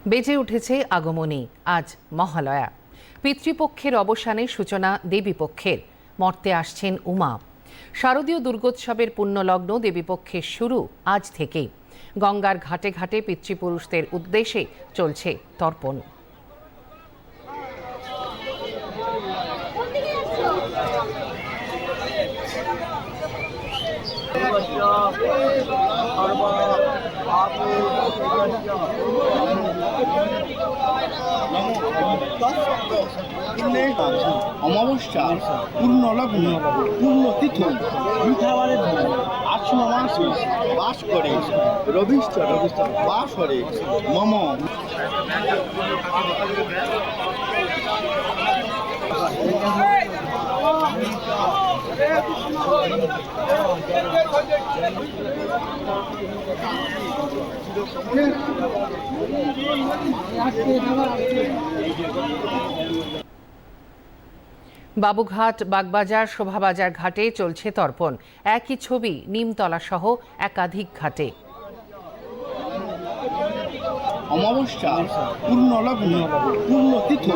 বেজে উঠেছে আগমনী আজ মহালয়া পিতৃপক্ষের অবসানে সূচনা দেবীপক্ষের মর্তে আসছেন উমা শারদীয় দুর্গোৎসবের পুণ্যলগ্ন দেবীপক্ষের শুরু আজ থেকেই গঙ্গার ঘাটে ঘাটে পিতৃপুরুষদের উদ্দেশ্যে চলছে তর্পণ অমাবস্যা পূর্ণ লগ্ন পূর্ণ তিথি মিঠাবারের আশ্রম মাসে বাস করে রবিষ্ঠর বাসরে মম। বাবুঘাট বাগবাজার শোভাবাজার ঘাটে চলছে তর্পণ। একই ছবি নিমতলা সহ একাধিক ঘাটে। অমাবস্যা পূর্ণ লগ্ন পূর্ণ তিথি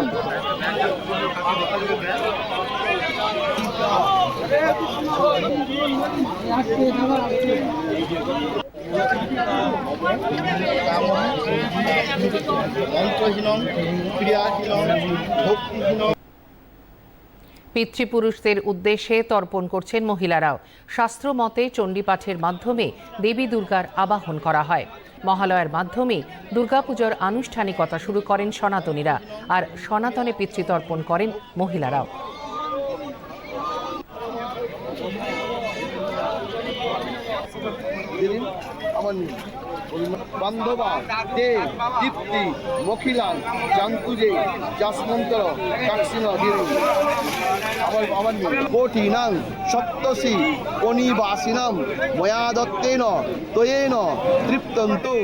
পিতৃপুরুষদের উদ্দেশ্যে তর্পণ করছেন মহিলারাও। শাস্ত্র মতে চণ্ডীপাঠের মাধ্যমে দেবী দুর্গার আবাহন করা হয়। মহালয়ার মাধ্যমে দুর্গাপুজোর আনুষ্ঠানিকতা শুরু করেন সনাতনীরা আর সনাতনে পিতৃতর্পণ করেন মহিলারাও। বান্ধবা দে দীপ্তি, মখিলাল জাঙ্কুজে জাসমন্তর কাকসিন আমার আমার কোটি নাং সপ্তশী, অনিবাসিনাম, ময়া দত্তেন, তয়েন, তৃপ্তন্তু।